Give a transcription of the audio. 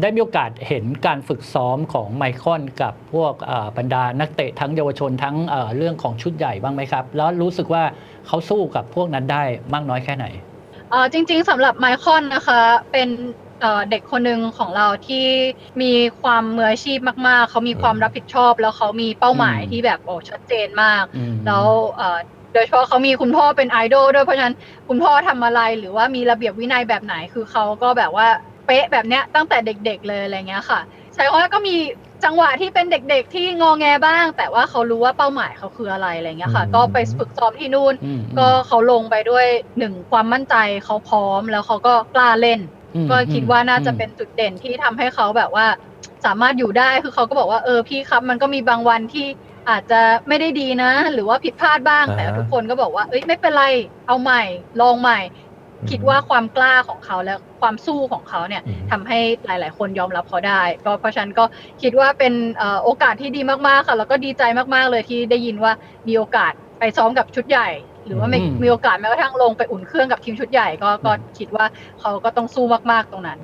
ได้มีโอกาสเห็นการฝึกซ้อมของไมคอนกับพวกเอ่อบรรดานักเตะทั้งเยาวชนทั้งเอ่อเรื่องของชุดใหญ่บ้างไหมครับ แล้วรู้สึกว่าเขาสู้กับพวกนั้นได้มากน้อยแค่ไหนเอ่อจริงๆสำหรับไมคอนนะคะเป็นเอ่อเด็กคนหนึ่งของเราที่มีความมืออาชีพมาก ๆ เขามีความรับผิดชอบ แล้วเขามีเป้าหมายอืมที่แบบโอ้ชัดเจนมากอืมแล้วเอ่อโดยเฉพาะเขามีคุณพ่อเป็นไอดอลด้วยเพราะฉะนั้นคุณพ่อทำอะไรหรือว่ามีระเบียบวินัยแบบไหนคือเขาก็แบบว่าเป๊ะแบบเนี้ยตั้งแต่เด็ก ๆ เลยอะไรเงี้ยค่ะ ใช่เพราะว่าก็มีจังหวะที่เป็นเด็ก ๆ ที่งอแงบ้าง แต่ว่าเขารู้ว่าเป้าหมายเขาคืออะไรอะไรเงี้ยค่ะอืมก็ไปฝึกซ้อมที่นู่นอืมก็เขาลงไปด้วยหนึ่งความมั่นใจเขาพร้อมแล้วเขาก็กล้าเล่นอืมก็คิดว่าน่าจะอืมเป็นจุดเด่นที่ทำให้เขาแบบว่า สามารถอยู่ได้คือเขาก็บอกว่าเออพี่ครับมันก็มีบางวันที่อาจจะไม่ได้ดีนะ หรือว่าผิดพลาดบ้างอ่าแต่ทุกคนก็บอกว่าเอ้ยไม่เป็นไรเอาใหม่ลองใหม่ คิดว่าความกล้าของเขาและความสู้ของเขาเนี่ยอืมทำให้หลาย ๆ คนยอมรับเขาได้ ก็เพราะฉะนั้นก็คิดว่าเป็นเอ่อโอกาสที่ดีมาก ๆ ค่ะ แล้วก็ดีใจมาก ๆ เลยที่ได้ยินว่ามีโอกาสไปซ้อมกับชุดใหญ่ หรือว่ามีอืมมีโอกาสแม้กระทั่งลงไปอุ่นเครื่องกับทีมชุดใหญ่ก็ก็คิดว่าเขาก็ต้องสู้มาก ๆ ตรงนั้น